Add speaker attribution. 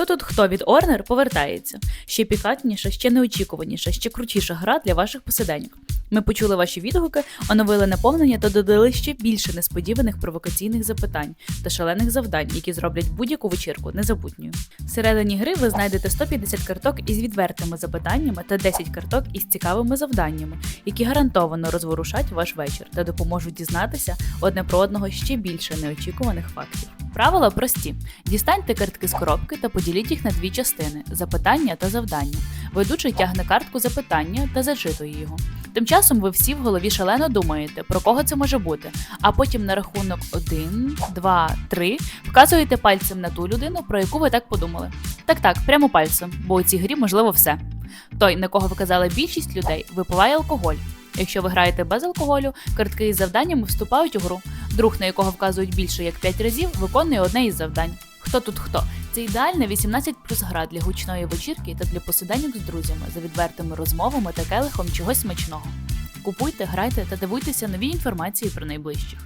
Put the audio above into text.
Speaker 1: Хто тут хто від Орнер повертається. Ще пікантніша, ще неочікуваніша, ще крутіша гра для ваших посиденьок. Ми почули ваші відгуки, оновили наповнення та додали ще більше несподіваних провокаційних запитань та шалених завдань, які зроблять будь-яку вечірку незабутньою. Всередині гри ви знайдете 150 карток із відвертими запитаннями та 10 карток із цікавими завданнями, які гарантовано розворушать ваш вечір та допоможуть дізнатися одне про одного ще більше неочікуваних фактів. Правила прості: дістаньте картки з коробки та поділіть їх на дві частини: запитання та завдання. Ведучий тягне картку запитання та зачитує його. Тим часом ви всі в голові шалено думаєте, про кого це може бути, а потім на рахунок 1, 2, 3 вказуєте пальцем на ту людину, про яку ви так подумали. Так так, прямо пальцем, бо у цій грі можливо все. Той, на кого виказала більшість людей, випиває алкоголь. Якщо ви граєте без алкоголю, картки із завданнями вступають у гру. Друг, на якого вказують більше як 5 разів, виконує одне із завдань. Хто тут хто? Це ідеальна 18 плюс гра для гучної вечірки та для посиданок з друзями за відвертими розмовами та келихом чогось смачного. Купуйте, грайте та дивуйтеся нові інформації про найближчих.